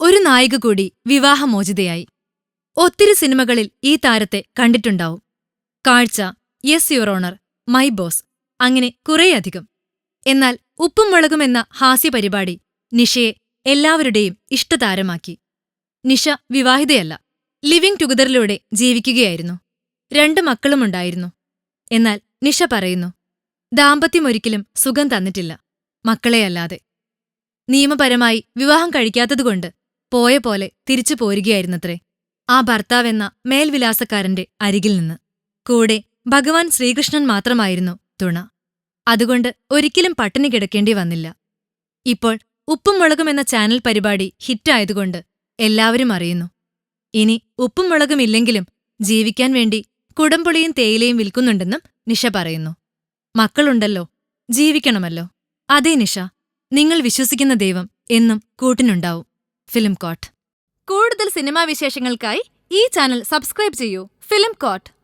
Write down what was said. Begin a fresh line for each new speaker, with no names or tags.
ഒരു നായിക കൂടി വിവാഹമോചിതയായി. ഒത്തിരി സിനിമകളിൽ ഈ താരത്തെ കണ്ടിട്ടുണ്ടാവും. കാഴ്ച yes your honour my boss അങ്ങനെ കുറേയധികം. എന്നാൽ ഉപ്പും മുളകും എന്ന ഹാസ്യപരിപാടി നിഷയെ എല്ലാവരുടെയും ഇഷ്ടതാരമാക്കി. നിഷ വിവാഹിതയല്ല ലിവിംഗ് ടുഗദറിലൂടെ ജീവിക്കുകയായിരുന്നു. രണ്ട് മക്കളുമുണ്ടായിരുന്നു. എന്നാൽ നിഷ പറയുന്നു ദാമ്പത്യമൊരിക്കലും സുഖം തന്നിട്ടില്ല. മക്കളെയല്ലാതെ. നിയമപരമായി വിവാഹം കഴിക്കാത്തതുകൊണ്ട് പോയ പോലെ തിരിച്ചു പോരുകയായിരുന്നത്രേ. ആ ഭർത്താവെന്ന മേൽവിലാസക്കാരന്റെ അരികിൽ നിന്ന്. കൂടെ ഭഗവാൻ ശ്രീകൃഷ്ണൻ മാത്രമായിരുന്നു തുണ. അതുകൊണ്ട് ഒരിക്കലും പട്ടിണി കിടക്കേണ്ടി വന്നില്ല. ഇപ്പോൾ ഉപ്പും മുളകും എന്ന ചാനൽ പരിപാടി ഹിറ്റായതുകൊണ്ട് എല്ലാവരും അറിയുന്നു. ഇനി ഉപ്പും മുളകും ഇല്ലെങ്കിലും ജീവിക്കാൻ വേണ്ടി കുടംപുളിയും തേയിലയും വിൽക്കുന്നുണ്ടെന്നും നിഷ പറയുന്നു. മക്കളുണ്ടല്ലോ ജീവിക്കണമല്ലോ. അതേ നിഷ നിങ്ങൾ വിശ്വസിക്കുന്ന ദൈവം എന്നും കൂട്ടിനുണ്ടാവും. Film coat. കൂടുതൽ സിനിമാ വിശേഷങ്ങൾക്കായി ഈ ചാനൽ സബ്സ്ക്രൈബ് ചെയ്യൂ. Film coat.